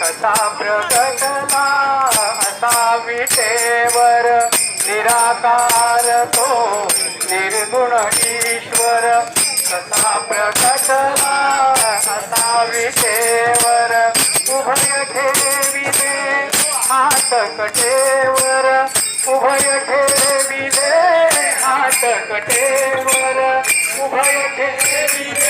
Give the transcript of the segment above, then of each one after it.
कसा प्रगटला असा विटेवर निराकार तो निर्गुण ईश्वर. कसा प्रगटला असा विटेवर उभय ठेविले हात कटेवर उभय ठेविले हात कटेवर उभय ठेविले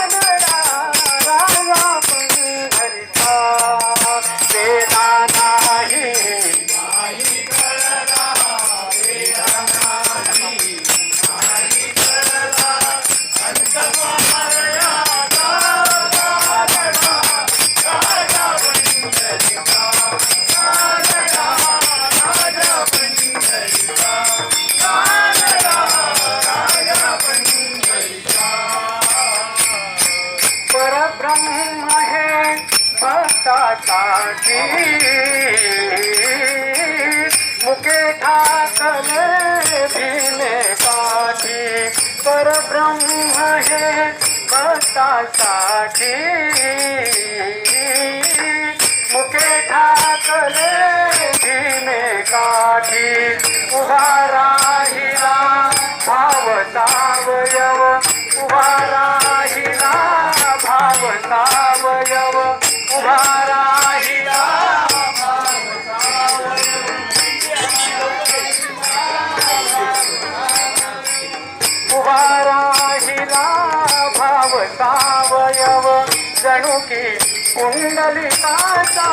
भक्तासाठी मुके ठाकले भीमे काठी परब्रह्म हे भक्तासाठी. मुके ठाकले भीमे काठी उभा राहिला भावतावयव उभा राहिला भाव उभा अवयव सावयव जणू की कुंडलिकाचा.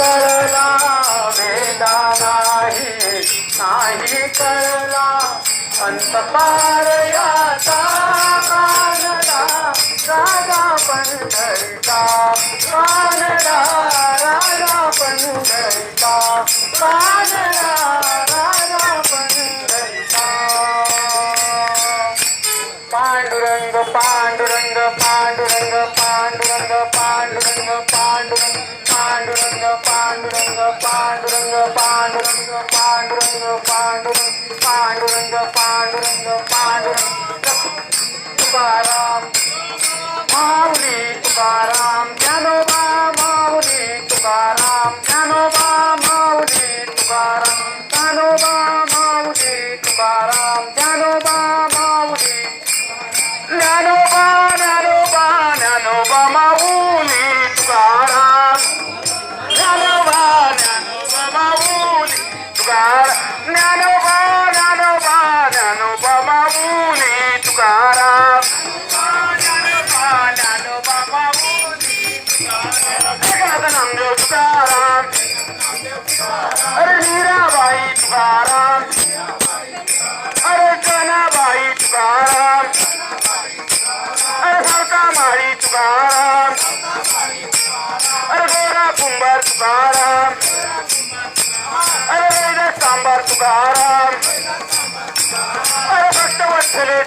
कळला वेदा नाही नाही कळला अंत पारयाचा कानडा राजा पंढरीचा पांडुरंग पांडुरंग पांडुरंग पांडुरंग पांडुरंग पांडुरंग पांडुरंग पांडुरंग. तुकाराम माऊली तुकाराम ज्ञानोबा माऊली तुकाराम ज्ञानोबा माऊली तुकाराम ज्ञानोबा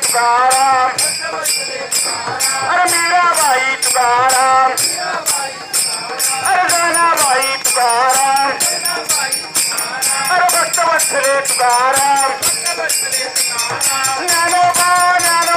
तुकाराम अरे मेरा भाई तुकाराम अरे गाना भाई तुकाराम अरे भक्त वत्सले तुकाराम नानो बा नानो